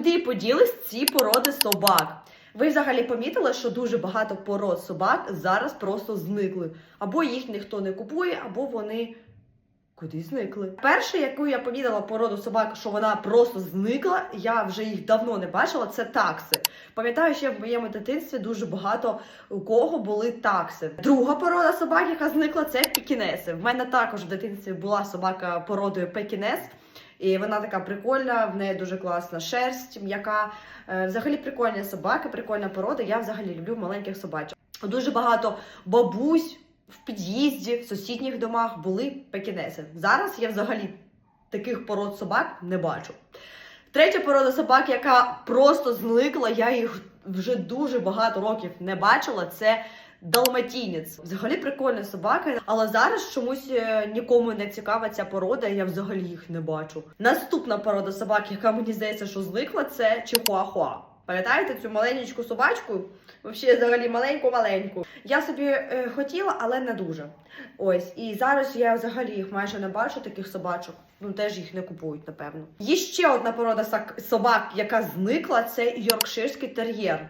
Куди поділись ці породи собак? Ви взагалі помітили, що дуже багато пород собак зараз просто зникли. Або їх ніхто не купує, або вони куди зникли. Перше, яку я помітила породу собак, що вона просто зникла, я вже їх давно не бачила, це такси. Пам'ятаю, що в моєму дитинстві дуже багато у кого були такси. Друга порода собак, яка зникла, це пекінеси. В мене також в дитинстві була собака породою пекінес. І вона така прикольна, в неї дуже класна шерсть, м'яка. Е, Взагалі прикольна собака, прикольна порода. Я взагалі люблю маленьких собачок. Дуже багато бабусь в під'їзді, в сусідніх домах були пекінеси. Зараз я взагалі таких пород собак не бачу. Третя порода собак, яка просто зникла, я їх вже дуже багато років не бачила. Це далматінець. Взагалі прикольна собака, але зараз чомусь е, нікому не цікава ця порода, я взагалі їх не бачу. Наступна порода собак, яка мені здається, що зникла, це чихуахуа. Пам'ятаєте цю маленьку собачку? Взагалі, взагалі маленьку-маленьку. Я собі е, хотіла, але не дуже. Ось, і зараз я взагалі їх майже не бачу, таких собачок. Ну, теж їх не купують, напевно. Є ще одна порода собак, яка зникла, це йоркширський тер'єр.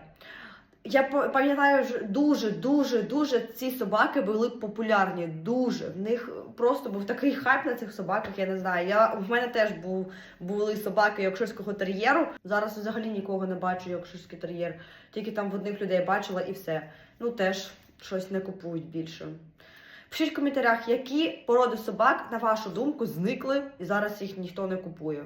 Я пам'ятаю ж дуже, дуже, дуже ці собаки були популярні. Дуже. В них просто був такий хайп на цих собаках, я не знаю. Я, в мене теж був, були собаки йоркширського тер'єру. Зараз взагалі нікого не бачу йоркширський тер'єр. Тільки там в одних людей бачила і все. Ну теж щось не купують більше. Пишіть в коментарях, які породи собак, на вашу думку, зникли і зараз їх ніхто не купує.